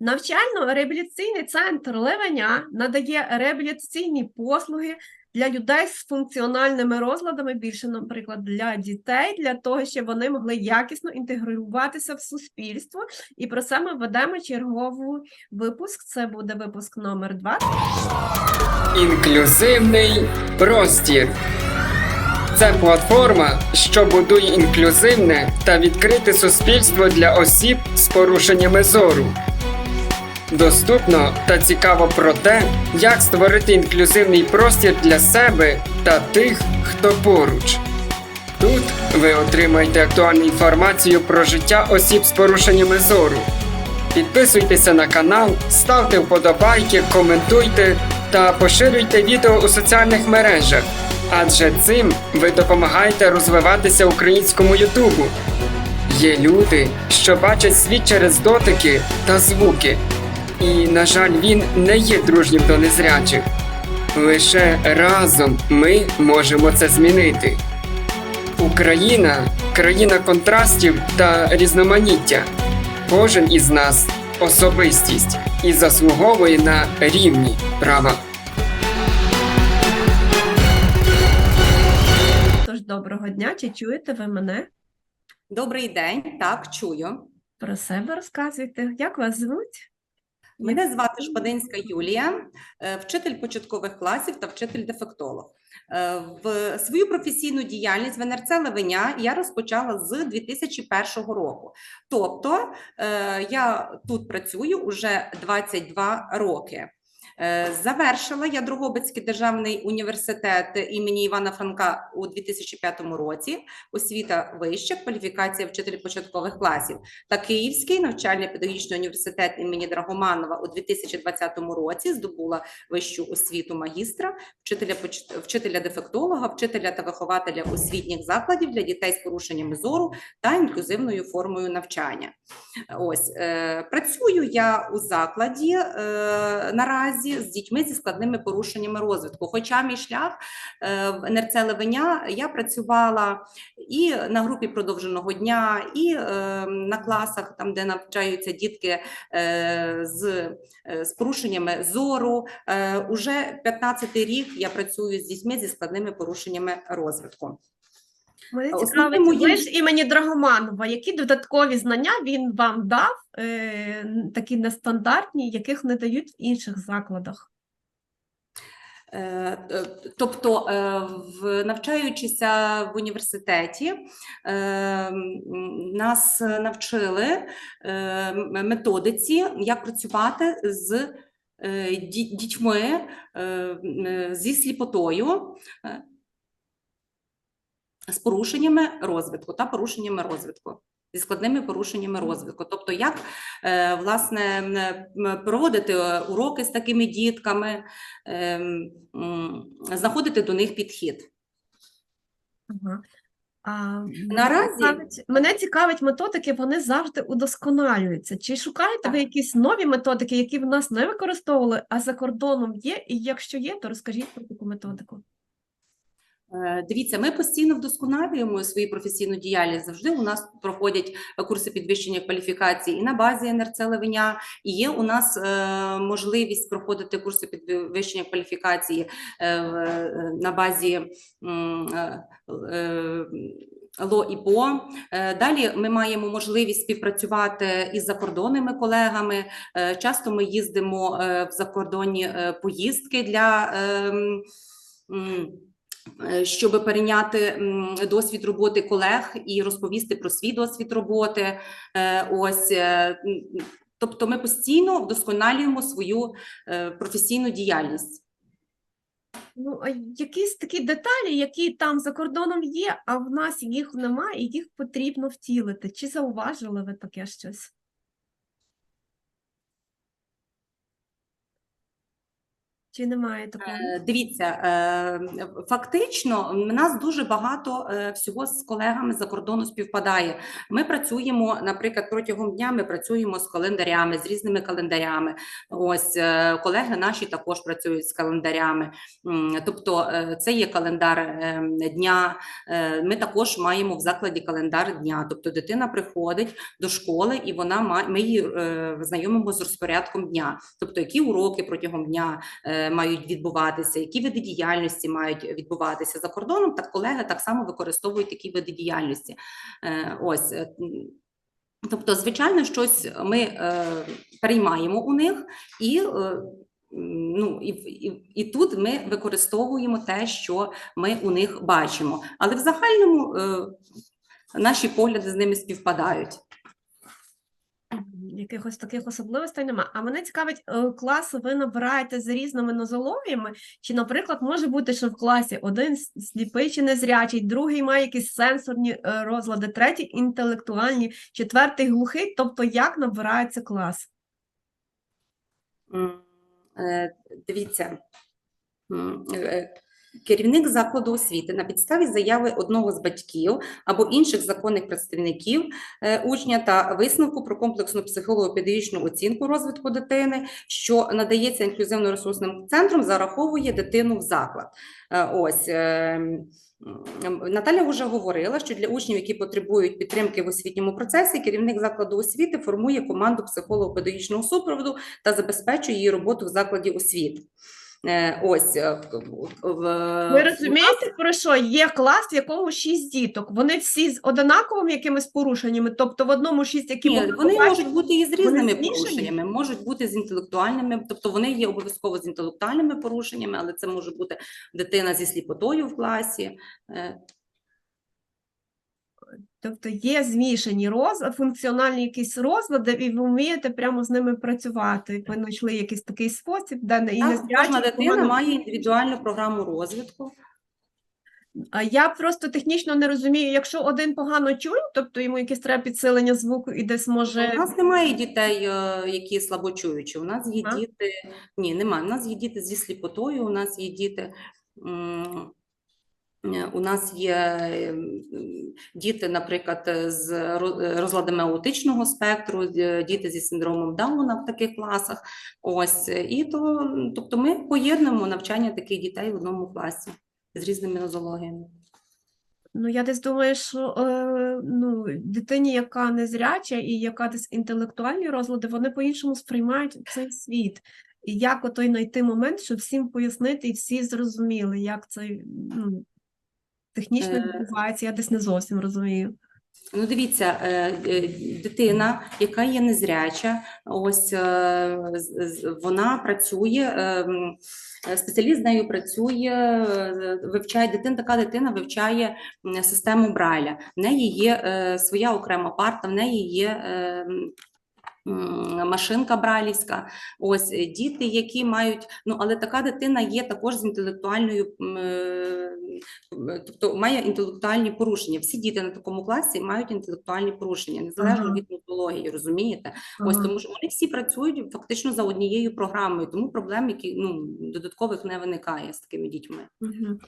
Навчально-реабілітаційний центр Левеня надає реабілітаційні послуги для людей з функціональними розладами, більше, наприклад, для дітей, для того, щоб вони могли якісно інтегруватися в суспільство. І про це ми ведемо черговий випуск. Це буде випуск номер 2. Інклюзивний простір. Це платформа, що будує інклюзивне та відкрите суспільство для осіб з порушеннями зору. Доступно та цікаво про те, як створити інклюзивний простір для себе та тих, хто поруч. Тут ви отримаєте актуальну інформацію про життя осіб з порушеннями зору. Підписуйтеся на канал, ставте вподобайки, коментуйте та поширюйте відео у соціальних мережах, адже цим ви допомагаєте розвиватися українському Ютубу. Є люди, що бачать світ через дотики та звуки, і, на жаль, він не є дружнім до незрячих. Лише разом ми можемо це змінити. Україна країна контрастів та різноманіття. Кожен із нас особистість і заслуговує на рівні права. Тож доброго дня, чи чуєте ви мене? Добрий день, так, чую. Про себе розказуйте. Як вас звуть? Мене звати Шпадинська Юлія, е, вчитель початкових класів та вчитель-дефектолог. Е, В свою професійну діяльність в НРЦ Левеня я розпочала з 2001 року. Тобто е, я тут працюю уже 22 роки. Е, Завершила я Дрогобицький державний університет імені Івана Франка у 2005 році. Освіта вища, кваліфікація вчитель початкових класів та Київський навчально-педагогічний університет імені Драгоманова у 2020 році здобула вищу освіту магістра, вчителя вчителя дефектолога, вчителя та вихователя освітніх закладів для дітей з порушеннями зору та інклюзивною формою навчання. Ось е, працюю я у закладі е, наразі з дітьми зі складними порушеннями розвитку. Хоча мій шлях е, в НРЦ Левеня я працювала і на групі продовженого дня, і е, на класах, там де навчаються дітки е, з, з порушеннями зору. Уже 15-й рік я працюю з дітьми зі складними порушеннями розвитку. Мене Основним цікавить, ви ж імені Драгоманова. Які додаткові знання він вам дав, е, такі нестандартні, яких не дають в інших закладах? Е, е, Тобто, е, навчаючися в університеті, е, нас навчили е, методиці, як працювати з е, дітьми е, е, зі сліпотою, е, з порушеннями розвитку та порушеннями розвитку. Зі складними порушеннями розвитку, тобто як е, власне проводити е, уроки з такими дітками, ем, знаходити до них підхід. Ага. А, мене цікавить, мене цікавить методики, вони завжди удосконалюються. Чи шукаєте ви якісь нові методики, які в нас не використовували, а за кордоном є? І якщо є, то розкажіть про таку методику. Е, Дивіться, ми постійно вдосконалюємо свою професійну діяльність. Завжди у нас проходять е, курси підвищення кваліфікації і на базі НРЦ Левеня. І є у нас е, можливість проходити курси підвищення кваліфікації на базі ЛО і ПО. Далі ми маємо можливість співпрацювати із закордонними колегами. Часто ми їздимо в закордонні поїздки для. Е, щоб перейняти досвід роботи колег і розповісти про свій досвід роботи. Е, Ось е, тобто, ми постійно вдосконалюємо свою професійну діяльність. Ну, якісь такі деталі, які там за кордоном є, а в нас їх немає, і їх потрібно втілити. Чи зауважили ви таке щось? Чи немає такого? Е, Дивіться, е, фактично, в нас дуже багато е, всього з колегами за кордону співпадає. Ми працюємо, наприклад, протягом дня ми працюємо з календарями, з різними календарями. Ось колеги наші також працюють з календарями. Тобто, це є календар дня. Ми також маємо в закладі календар дня. Тобто, дитина приходить до школи і вона має ми її знайомимо з розпорядком дня. Тобто, які уроки протягом дня мають відбуватися, які види діяльності мають відбуватися за кордоном, так колеги так само використовують такі види діяльності. Е, Ось. е, Тобто, звичайно, щось ми е, переймаємо у них і. е, Ну, і, і, і тут ми використовуємо те, що ми у них бачимо. Але в загальному е, наші погляди з ними співпадають. Якихось таких особливостей нема. А мене цікавить, е, класи ви набираєте з різними нозологіями? Чи, наприклад, може бути, що в класі один сліпий чи незрячий, другий має якісь сенсорні е, розлади, третій інтелектуальні, четвертий глухий? Тобто, як набирається клас? Е, Дивіться, керівник закладу освіти на підставі заяви одного з батьків або інших законних представників е, учня та висновку про комплексну психолого-педагогічну оцінку розвитку дитини, що надається інклюзивно-ресурсним центром, зараховує дитину в заклад. Е, Ось. е, Наталя вже говорила, що для учнів, які потребують підтримки в освітньому процесі, керівник закладу освіти формує команду психолого-педагогічного супроводу та забезпечує її роботу в закладі освіти. Е, Ось е, в- Ви розумієте, про що є клас, в якому шість діток. Вони всі з однаковими якимись порушеннями, тобто в одному шість, які Ні, вони побачити, можуть бути і з різними порушеннями, можуть бути з інтелектуальними, тобто вони є обов'язково з інтелектуальними порушеннями, але це може бути дитина зі сліпотою в класі. Тобто є змішані роз... функціональні якісь розлади, і ви вмієте прямо з ними працювати. Ви знайшли якийсь такий спосіб, де не і Так, незрячі, кожна дитина погано- має індивідуальну програму розвитку. Я просто технічно не розумію, якщо один погано чує, тобто йому якесь треба підсилення звуку і десь може. У нас немає дітей, е, які слабочуючі. У нас є А? діти. Ні, немає. У нас є діти зі сліпотою, у нас є діти. Е, У нас є ем, діти, наприклад, е, з е, розладами аутичного спектру, діти зі синдромом Дауна в таких класах. Ось і то, тобто, ми поєднуємо навчання таких дітей в одному класі з різними нозологіями. Ну, я десь думаю, що е, ну, дитині, яка незряча і яка десь інтелектуальні розлади, вони по-іншому сприймають цей світ. І як отой знайти момент, щоб всім пояснити і всі зрозуміли, як це ну, технічно Е. відбувається, я десь не зовсім розумію. Ну, дивіться, е, е, дитина, яка є незряча, ось вона працює, спеціаліст з нею працює, вивчає дитина, така дитина вивчає систему Брайля. В неї є своя окрема парта, в неї є. Е, Машинка брайлівська, ось е, діти, які мають, ну але така дитина є також з інтелектуальною, е, м, тобто має інтелектуальні порушення. Всі діти на такому класі мають інтелектуальні порушення, незалежно Ага. від методології, розумієте? Ось тому що вони всі працюють фактично за однією програмою, тому проблем, які ну додаткових не виникає з такими дітьми. Мгм.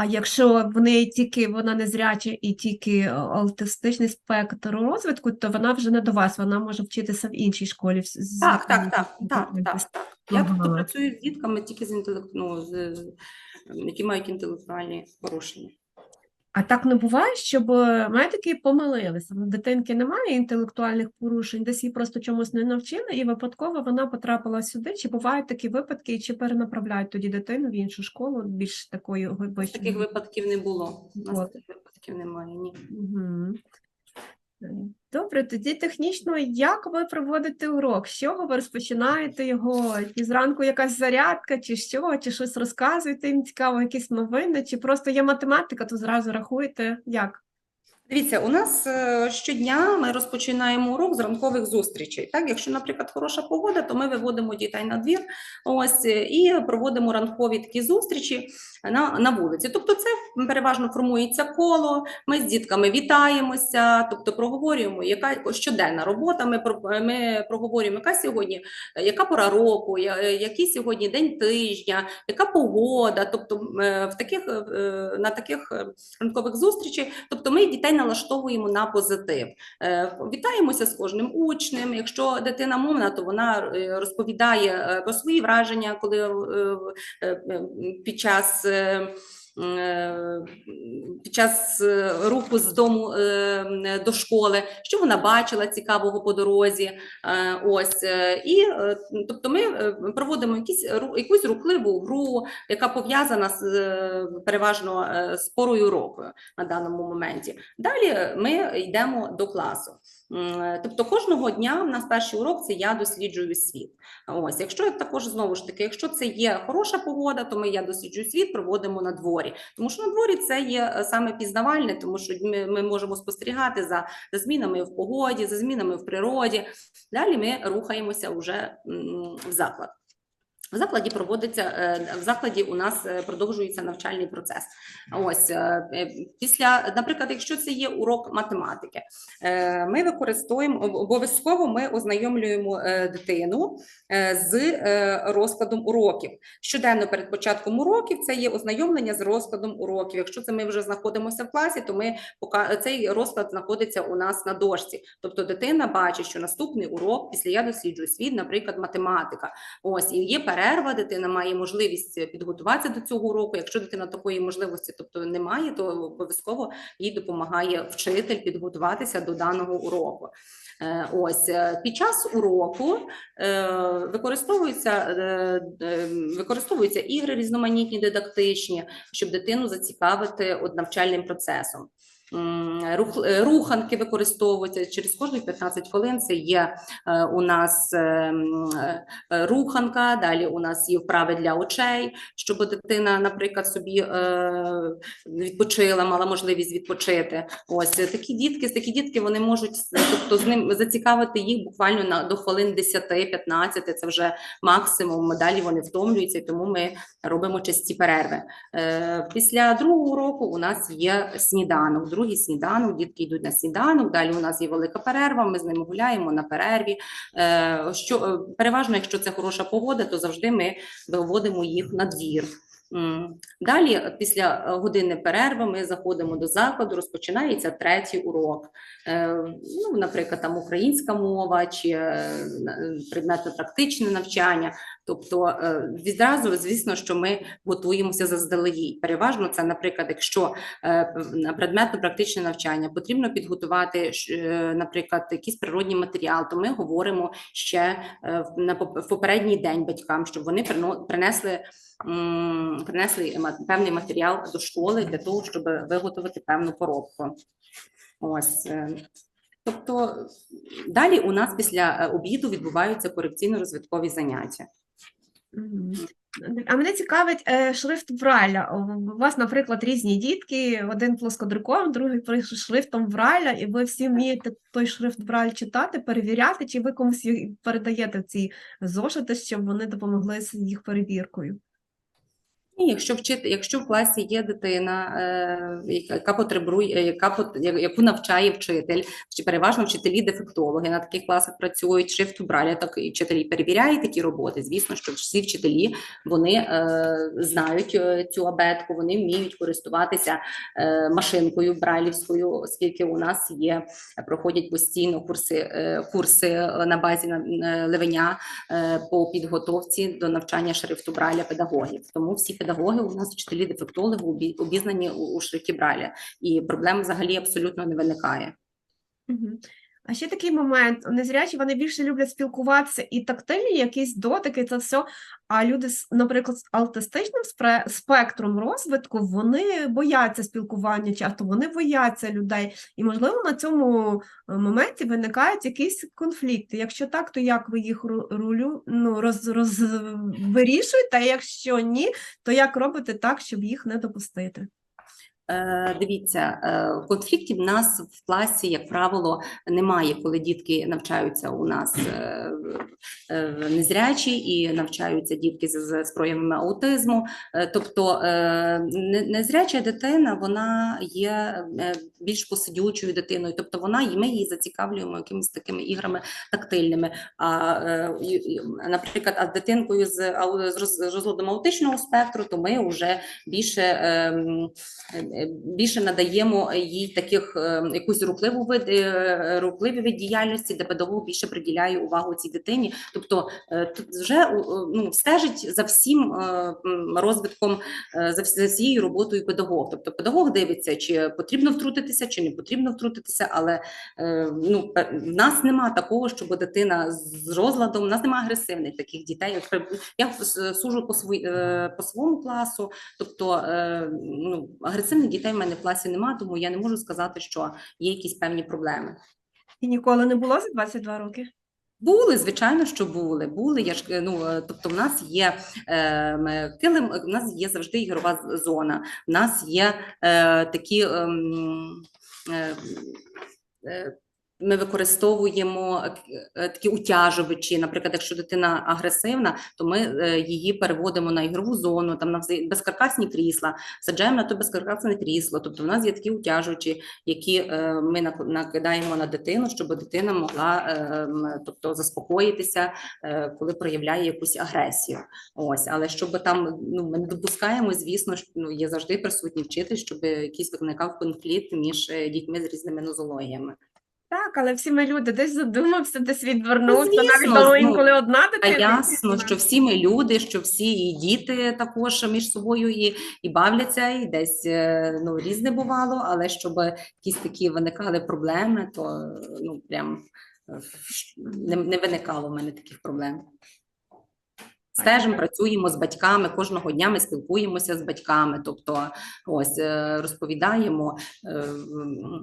А якщо в неї тільки вона незряча і тільки е, аутистичний спектр розвитку, то вона вже не до вас, вона може вчитися в іншій школі. Так, так, так, так, так, так. Я тут працюю з дітками тільки з інтелект, ну, з, з- які мають інтелектуальні порушення. А так не буває, щоб медики помилилися. В дитинки немає інтелектуальних порушень, десь її просто чомусь не навчили, і випадково вона потрапила сюди. Чи бувають такі випадки, і чи перенаправляють тоді дитину в іншу школу більш такої глибшої? Таких випадків не було. У нас таких випадків немає. Ні. Мгм. Добре, тоді технічно, як ви проводите урок? З чого ви розпочинаєте його? І зранку якась зарядка, чи що, чи щось розказуєте? Їм цікаво, якісь новини, чи просто є математика, то зразу рахуєте? Як? Дивіться, у нас е, щодня ми розпочинаємо урок з ранкових зустрічей. Так, якщо, наприклад, хороша погода, то ми виводимо дітей на двір, ось е, і проводимо ранкові такі зустрічі на, на вулиці. Тобто, це переважно формується коло. Ми з дітками вітаємося, тобто проговорюємо, яка щоденна робота. Ми ми проговорюємо, яка сьогодні, яка пора року, я- який сьогодні день тижня, яка погода. Тобто, е, в таких е, на таких е, ранкових зустрічей, тобто ми дітей налаштовуємо на позитив. Е, Вітаємося з кожним учнем. Якщо дитина мовна, то вона е, розповідає е, про свої враження, коли під час. Е, Під час е, руху з дому е, до школи, що вона бачила цікавого по дорозі, ось і тобто ми проводимо якісь якусь рухливу гру, яка пов'язана з переважно з порою року на даному моменті. Далі ми йдемо до класу. М, Тобто кожного дня в нас перший урок це я досліджую світ. Ось, якщо також знову ж таки, якщо це є хороша погода, то ми я досліджую світ, проводимо на дворі. Тому що на дворі це є е, саме пізнавальне, тому що ми, ми можемо спостерігати за, за змінами в погоді, за змінами в природі. Далі ми рухаємося вже в заклад. В закладі проводиться е, в закладі. У нас е, продовжується навчальний процес. Ось е, після, наприклад, якщо це є урок математики, ми використовуємо обов'язково. Ми ознайомлюємо дитину з розкладом уроків. Щоденно перед початком уроків це є ознайомлення з розкладом уроків. Якщо це ми вже знаходимося в класі, то ми цей розклад знаходиться у нас на дошці. Тобто дитина бачить, що наступний урок після я досліджую світ, наприклад, математика. Ось і є перерва, дитина має можливість підготуватися до цього уроку. Якщо дитина такої можливості, тобто немає, то обов'язково їй допомагає вчитель підготуватися до даного уроку. Е, Ось е, під час уроку е, використовуються, використовуються ігри різноманітні дидактичні, щоб дитину зацікавити навчальним процесом. Е, руханки використовуються через кожні 15 хвилин. Це є е, у нас е, м, е, руханка, далі у нас є вправи для очей, щоб дитина, наприклад, собі відпочила, мала можливість відпочити. Ось такі дітки, такі дітки вони можуть тобто з ним зацікавити їх буквально на до хвилин 10-15, Це вже максимум. Далі вони втомлюються, тому ми робимо часті перерви. Після другого уроку у нас є сніданок. Другий сніданок, дітки йдуть на сніданок. Далі у нас є велика перерва. Ми з ними гуляємо на перерві. Е, Що е, переважно, якщо це хороша погода, то завжди ми виводимо їх на двір. Далі, після години перерви, ми заходимо до закладу, розпочинається третій урок. Е, Ну, наприклад, там українська мова чи е, предметно-практичне навчання. Тобто е, відразу, звісно, що ми готуємося заздалегідь. Переважно це, наприклад, якщо е, предметно-практичне навчання потрібно підготувати, е, наприклад, якийсь природній матеріал, то ми говоримо ще в- попередній день батькам, щоб вони принесли. Принесли певний матеріал до школи для того, щоб виготовити певну поробку. Ось. Тобто далі у нас після обіду відбуваються корекційно-розвиткові заняття. А мене цікавить е, шрифт Брайля. У вас, наприклад, різні дітки, один плоскодруком, другий шрифтом Брайля, і ви всі вмієте той шрифт Брайль читати, перевіряти, чи ви комусь передаєте ці зошити, щоб вони допомогли з їх перевіркою? Якщо вчити, якщо в класі є дитина, е, яка потребує, яка пот- яку навчає вчитель, чи переважно вчителі дефектологи на таких класах працюють, шрифт Браля, так і вчителі перевіряють такі роботи. Звісно, що всі вчителі вони е, знають е, цю абетку, вони вміють користуватися е, машинкою брайлівською, оскільки у нас є проходять постійно курси, е, курси е, на базі е, Левеня е, по підготовці до навчання шрифту Брайля педагогів. Тому всі педагоги у нас вчителі дефектологи обі- обізнані у, шрифті Брайля, і проблем взагалі абсолютно не виникає. Мгм. А ще такий момент: незрячі вони більше люблять спілкуватися і тактильні якісь дотики, це все. А люди, з, наприклад, з аутистичним спектром розвитку, вони бояться спілкування часто, вони бояться людей. І, можливо, на цьому е, моменті виникають якісь конфлікти. Якщо так, то як ви їх рулю, ну, роз, роз, вирішуєте, а якщо ні, то як робите так, щоб їх не допустити? Е, Дивіться, е, конфліктів в нас в класі, як правило, немає, коли дітки навчаються у нас е, незрячі і навчаються дітки з, з проявами аутизму. Тобто незряча дитина вона є більш посидючою дитиною, тобто вона і ми її зацікавлюємо якимись такими іграми тактильними. А наприклад, а дитинкою з, з роз- розладом аутичного спектру, то ми вже більше, ем, більше надаємо їй таких е, якусь рухливу вид, е, рухливі вид діяльності, де педагог більше приділяє увагу цій дитині. Тобто е, тут вже ну, стежить за всім розвитком, за всією роботою педагог. Тобто педагог дивиться, чи потрібно втрутитися, чи не потрібно втрутитися, але ну, в нас нема такого, щоб дитина з розладом, в нас немає агресивних таких дітей. Я сужу по, свої, е, по своєму класу, тобто ну, агресивних дітей в мене в класі немає, тому я не можу сказати, що є якісь певні проблеми. І ніколи не було за 22 роки? Були, звичайно, що були. Були. Я ж е, ну е, тобто, в нас є е, килим, в нас є завжди ігрова зона. В нас є е, такі. ем, е, е, ми використовуємо е, е, такі утяжувачі. Наприклад, якщо дитина агресивна, то ми е, її переводимо на ігрову зону, там на безкаркасні крісла, саджаємо на то безкаркасне крісло. Тобто, в нас є такі утяжувачі, які ми накидаємо на дитину, щоб дитина могла е, тобто, заспокоїтися, коли проявляє якусь агресію. Ось, але щоб там ну ми не допускаємо, звісно, що ну є завжди присутній вчитель, щоб якийсь виникав конфлікт між дітьми з різними нозологіями. Так, але всі ми люди десь задумався, десь відвернувся, навіть коли ну, інколи одна А ясно, що всі ми люди, що всі і діти також між собою і, і бавляться, і десь е, ну різне бувало, але щоб якісь такі виникали проблеми, то ну прям е, не, не виникало в мене таких проблем. Стежимо, працюємо з батьками кожного дня. Ми спілкуємося з батьками, тобто ось е, розповідаємо,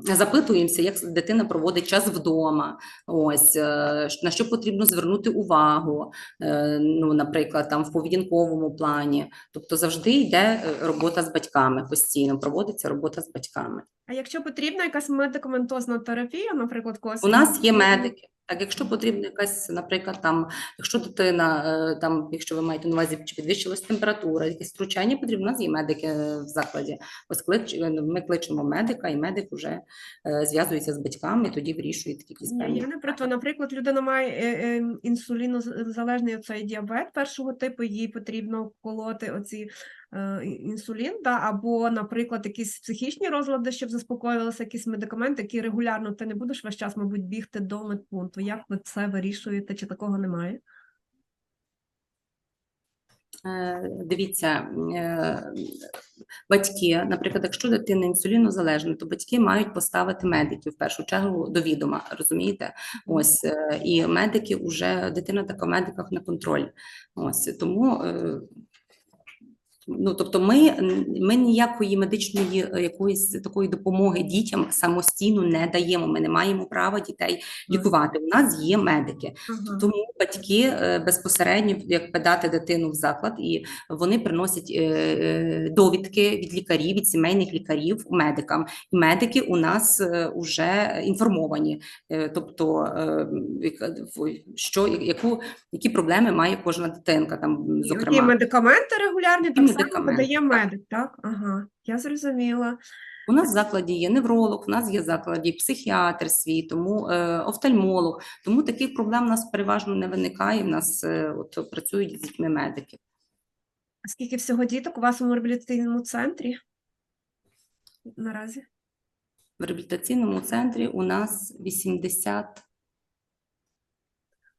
е, запитуємося, як дитина проводить час вдома. Ось е, на що потрібно звернути увагу, ну, наприклад, там в поведінковому плані. Тобто завжди йде робота з батьками постійно, проводиться робота з батьками. А якщо потрібна якась медикаментозна терапія, наприклад, когось У нас є медики. Так, якщо потрібна якась, наприклад, там, якщо дитина, е, там, якщо ви маєте на увазі, чи підвищилась температура, якесь втручання потрібно, у нас є медики е, в закладі. Ось клич, е, ми кличемо медика, і медик вже зв'язується з батьками, і тоді вирішує такі якісь певні. я не про то. Наприклад, людина має інсулінозалежний оцей діабет першого типу, їй потрібно колоти оці інсулін, да, або, наприклад, якісь психічні розлади, щоб заспокоювалися якісь медикаменти, які регулярно ти не будеш весь час, мабуть, бігти до медпункту. Як ви це вирішуєте, чи такого немає? Е, Дивіться, е, батьки, наприклад, якщо дитина інсулінозалежна, то батьки мають поставити медиків в першу чергу до відома, розумієте? Ось е, і медики вже дитина така в медиках на контроль. Ось тому. Ну, тобто, ми, ми ніякої медичної е, якоїсь такої допомоги дітям самостійно не даємо. Ми не маємо права дітей лікувати. У нас є медики. Тому батьки е, безпосередньо як подати дитину в заклад, і вони приносять е, довідки від лікарів, від сімейних лікарів медикам. І медики у нас вже інформовані, тобто що яку які проблеми має кожна дитинка. Там І зокрема медикаменти регулярні, медикаменти, подає медик, так? Ага, я зрозуміла. у нас в закладі є невролог, у нас є в закладі психіатр свій, тому е, офтальмолог. Тому таких проблем у нас переважно не виникає. У нас е, от працюють з дітьми медики. А скільки всього діток у вашому реабілітаційному центрі наразі? В реабілітаційному центрі у нас 80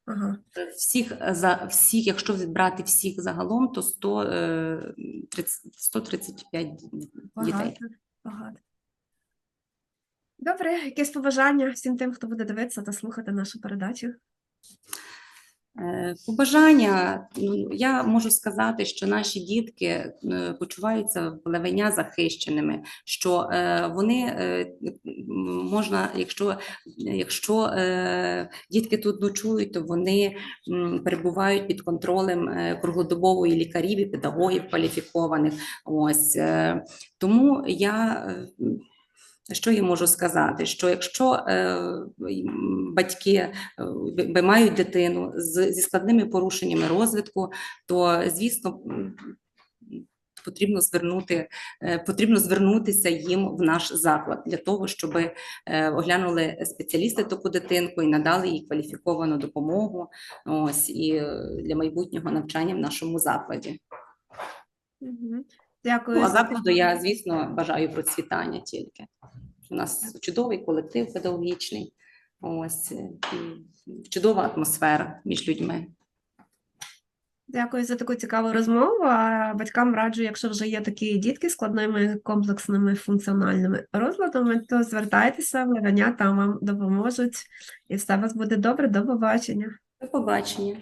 Ага. всіх е, за всіх, якщо брати всіх загалом, то 100, е, 30 135 дітей. Багато, багато. Добре, якесь побажання всім тим, хто буде дивитися та слухати нашу передачу. Е, Побажання, ну, я можу сказати, що наші дітки е, почуваються в Левеня захищеними, що е, вони можна, якщо, якщо дітки тут ночують, то вони перебувають під контролем круглодобової лікарів і педагогів кваліфікованих. Ось тому я. Що я можу сказати? Що якщо е, батьки е, мають дитину з, зі складними порушеннями розвитку, то звісно потрібно звернути, е, потрібно звернутися їм в наш заклад для того, щоб е, оглянули спеціалісти таку дитинку і надали їй кваліфіковану допомогу. Ось і для майбутнього навчання в нашому закладі. Дякую. Ну, а за закладу я, звісно, бажаю процвітання тільки. У нас чудовий колектив педагогічний, ось е, і чудова атмосфера між людьми. Дякую за таку цікаву розмову. А батькам раджу, якщо вже є такі дітки з складними комплексними функціональними розладами, то звертайтеся в Левеня, там вам допоможуть, і все у вас буде добре. До побачення. До побачення.